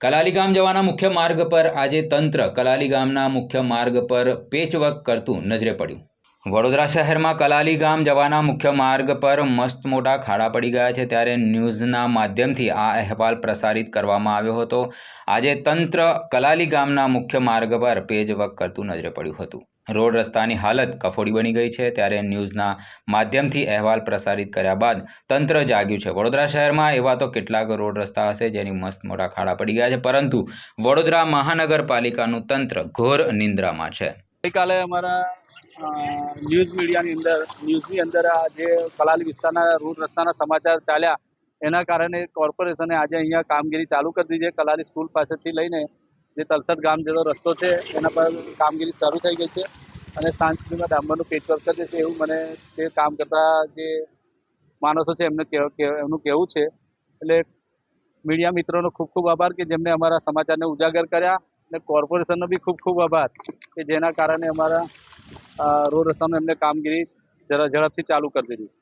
કલાલી ગામ જવાના મુખ્ય માર્ગ પર આજે તંત્ર કલાલી ગામના મુખ્ય માર્ગ પર પેચવર્ક કરતું નજરે પડ્યું. વડોદરા શહેરમાં કલાલી ગામ જવાના મુખ્ય માર્ગ પર મસ્ત મોટા ખાડા પડી ગયા છે ત્યારે ન્યૂઝના માધ્યમથી આ અહેવાલ પ્રસારિત કરવામાં આવ્યો હતો. આજે તંત્ર કલાલી ગામના મુખ્ય માર્ગ પર પેચવર્ક કરતું નજરે પડ્યું હતું. રોડ રસ્તાની હાલત કફોડી બની ગઈ છે. ત્યારે ન્યૂઝના માધ્યમથી અહેવાલ પ્રસારિત કર્યા બાદ તંત્ર જાગ્યું છે. વડોદરા શહેરમાં એવા તો કેટલાક રોડ રસ્તા હશે જેની મસ્ત મોટા ખાડા પડી ગયા છે, પરંતુ વડોદરા મહાનગરપાલિકાનું તંત્ર ઘોર નિંદ્રામાં છે. ગઈકાલે અમારા ન્યૂઝ મીડિયાની અંદર, ન્યૂઝની અંદર આ જે કલાલી વિસ્તારના રોડ રસ્તાના સમાચાર ચાલ્યા, એના કારણે કોર્પોરેશને આજે અહીંયા કામગીરી ચાલુ કરી દીધી છે. કલાલી સ્કૂલ પાસેથી લઈને જે તલસર ગામ જેવો રસ્તો છે, એના પર કામગીરી શરૂ થઈ ગઈ છે અને સાંજ સુધીમાં ડામરનું પેચવર્ક દેશે એવું મને તે કામ કરતા જે માણસો છે એમને એમનું કહેવું છે. એટલે મીડિયા મિત્રોનો ખૂબ ખૂબ આભાર કે જેમણે અમારા સમાચારને ઉજાગર કર્યા અને કોર્પોરેશનનો બી ખૂબ ખૂબ આભાર કે જેના કારણે અમારા રોડ રસ્તાનું એમને કામગીરી ઝડપથી ચાલુ કરી દીધી.